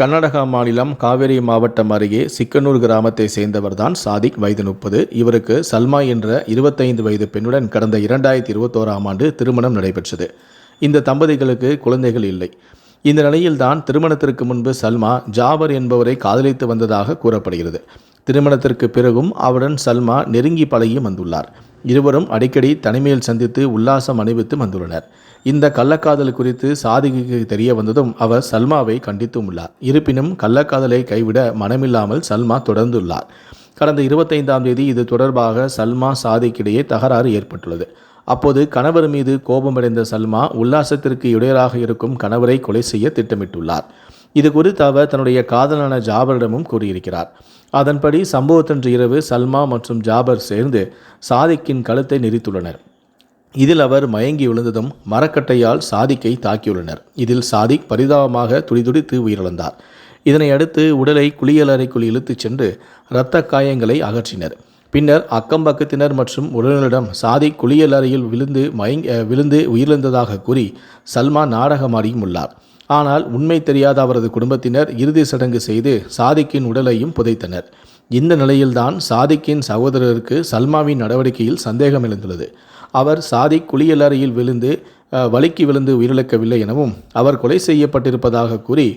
கர்நாடகா மாநிலம் காவேரி மாவட்டம் அருகே சிக்கனூர் கிராமத்தை சேர்ந்தவர்தான் சாதிக் வயது முப்பது. இவருக்கு சல்மா என்ற இருபத்தைந்து வயது பெண்ணுடன் கடந்த இரண்டாயிரத்தி இருபத்தோராம் ஆண்டு திருமணம் நடைபெற்றது. இந்த தம்பதிகளுக்கு குழந்தைகள் இல்லை. இந்த நிலையில்தான் திருமணத்திற்கு முன்பு சல்மா ஜாபர் என்பவரை காதலித்து வந்ததாக கூறப்படுகிறது. திருமணத்திற்கு பிறகும் அவருடன் சல்மா நெருங்கி பழகி வந்துள்ளார். இருவரும் அடிக்கடி தனிமையில் சந்தித்து உல்லாசம் அணிவித்து வந்துள்ளனர். இந்த கள்ளக்காதல் குறித்து சாதிக்கு தெரிய வந்ததும் அவர் சல்மாவை கண்டித்தும் உள்ளார் இருப்பினும் கள்ளக்காதலை கைவிட மனமில்லாமல் சல்மா தொடர்ந்துள்ளார். கடந்த இருபத்தைந்தாம் தேதி இது தொடர்பாக சல்மா சாதிக்கிடையே தகராறு ஏற்பட்டுள்ளது. அப்போது கணவர் மீது கோபமடைந்த சல்மா உல்லாசத்திற்கு இடையராக இருக்கும் கணவரை கொலை செய்ய திட்டமிட்டுள்ளார். இது குறித்து அவர் தன்னுடைய காதலான ஜாபரிடமும் கூறியிருக்கிறார். அதன்படி சம்பவத்தன்று இரவு சல்மா மற்றும் ஜாபர் சேர்ந்து சாதிக்கின் கழுத்தை நெரித்துள்ளனர். இதில் அவர் மயங்கி விழுந்ததும் மரக்கட்டையால் சாதிக்கை தாக்கியுள்ளனர். இதில் சாதிக் பரிதாபமாக துடிதுடித்து உயிரிழந்தார். இதனை அடுத்து உடலை குளியலறைக்குள் இழுத்துச் சென்று இரத்த காயங்களை அகற்றினர். பின்னர் அக்கம்பக்கத்தினர் மற்றும் உறவினரிடம் சாதி குளியலறையில் விழுந்து மயங் விழுந்து உயிரிழந்ததாக கூறி சல்மா நாடகமாடியும் உள்ளார். ஆனால் உண்மை தெரியாத அவரது குடும்பத்தினர் இறுதி சடங்கு செய்து சாதிக்கின் உடலையும் புதைத்தனர். இந்த நிலையில்தான் சாதிக்கின் சகோதரருக்கு சல்மாவின் நடவடிக்கையில் சந்தேகம் எழுந்துள்ளது. அவர் சாதி குளியலறையில் விழுந்து வழுக்கி விழுந்து உயிரிழக்கவில்லை எனவும் அவர் கொலை செய்யப்பட்டிருப்பதாக கூறி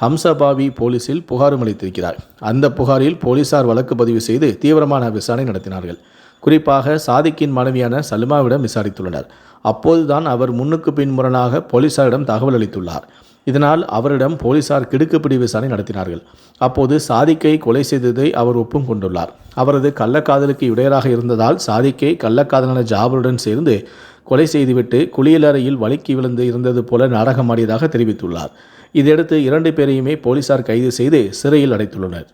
ஹம்சபாவி போலீசில் புகாரும் அளித்திருக்கிறார். அந்த புகாரில் போலீசார் வழக்கு பதிவு செய்து தீவிரமான விசாரணை நடத்தினார்கள். குறிப்பாக சாதிக்கின் மனைவியான சலுமாவிடம் விசாரித்துள்ளனர். அப்போதுதான் அவர் முன்னுக்கு பின்முரணாக போலீசாரிடம் தகவல் அளித்துள்ளார். இதனால் அவரிடம் போலீசார் கிடுக்குப்பிடி விசாரணை நடத்தினார்கள். அப்போது சாதிக்கை கொலை செய்ததை அவர் ஒப்பும் கொண்டுள்ளார். அவரது கள்ளக்காதலுக்கு இடையராக இருந்ததால் சாதிக்கை கள்ளக்காதலான ஜாபருடன் சேர்ந்து கொலை செய்துவிட்டு குளியலறையில் வழுக்கி விழுந்து இருந்தது போல நாடகமாடியதாக தெரிவித்துள்ளார். இதையடுத்து இரண்டு பேரையுமே போலீசார் கைது செய்து சிறையில் அடைத்துள்ளனர்.